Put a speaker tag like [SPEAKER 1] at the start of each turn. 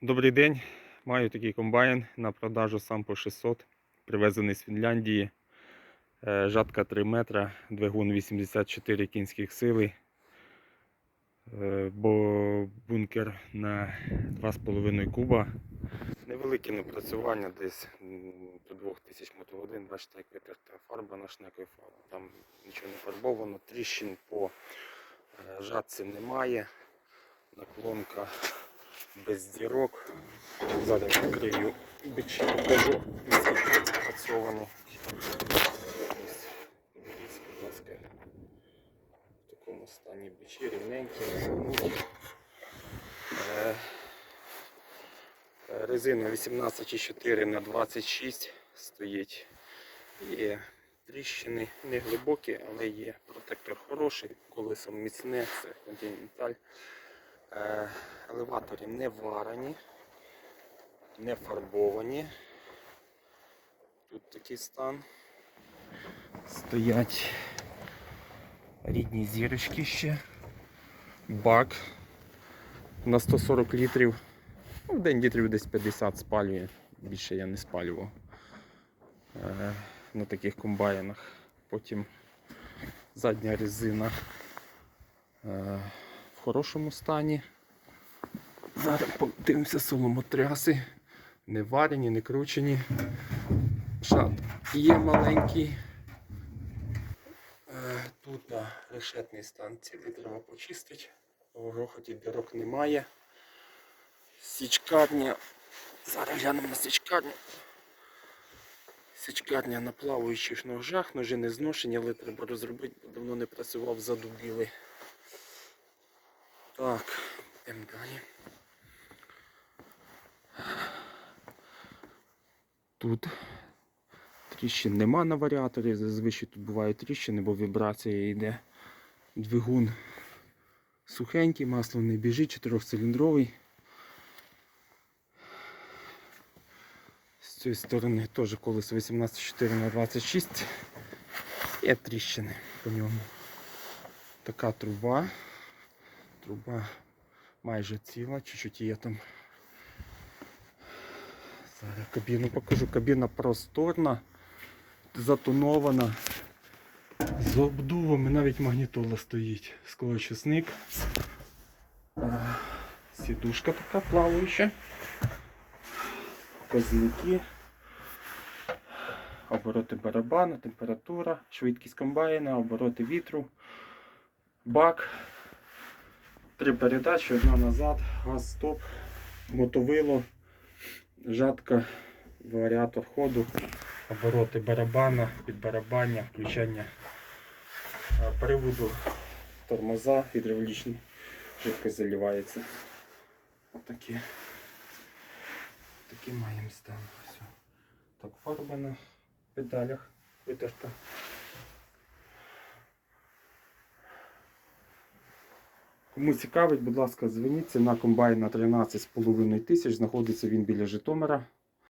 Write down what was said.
[SPEAKER 1] Добрий день. Маю такий комбайн на продажу сам по 600. Привезений з Фінляндії. Е, Жатка 3 метра, двигун 84 кінських сили. Е, Бо бункер на 2,5 куба. Невелике напрацювання десь до 2000 мотогодин. Бачите, як витерта фарба на шнекові фарби. Там нічого не фарбовано, тріщин по е, жатці немає. Наклонка без дірок. Зараз відкрию бичі, покажу, наскільки працьовані. Ось, Дивіться, будь ласка, в такому стані бичі, рівненькі, е, Резина 18,4 на 26 стоїть. Є тріщини не глибокі, але є протектор хороший, колесо міцне, це континенталь. Е, Елеватори не варені, не фарбовані. Тут такий стан. Стоять рідні зірочки ще. Бак на 140 літрів. Ну, в день літрів десь 50 спалює. Більше я не спалював е, на таких комбайнах. Потім задня резина е, хорошому стані. Зараз подивимося соломотряси. Не варені, не кручені. Шат є маленький. Е, Тут на решетний стан цілий треба почистити. В грохоті дірок немає. Січкарня. Зараз глянемо на січкарню. Січкарня на плаваючих ножах, ножі не зношені, але треба розробити, бо давно не працював, задубіли. Так, йдемо далі. Тут тріщин нема на варіаторі, зазвичай тут бувають тріщини, бо вібрація йде. Двигун сухенький, масло не біжить, чотирьохциліндровий. З цієї сторони теж колесо 18,4 на 26 Є тріщини по ньому. Така труба. Труба майже ціла, чуть-чуть є там. Зараз кабіну покажу. Кабіна просторна, затонована. З обдувами навіть магнітола стоїть. Склоочисник. Сідушка така плаваюча. Показники. Обороти барабана, температура, швидкість комбайна, обороти вітру, бак. Три передачі, одна назад, газ стоп, мотовило, жатка, варіатор ходу, обороти барабана, підбарабання, включання приводу, тормоза, гідравлічні, жидкость заливається. Отакі. Такі маємо стан. Так, фарба на педалях витерта. Кому цікавить, будь ласка, дзвоніть. Ціна комбайна 13,5 тисяч. Знаходиться він біля Житомира.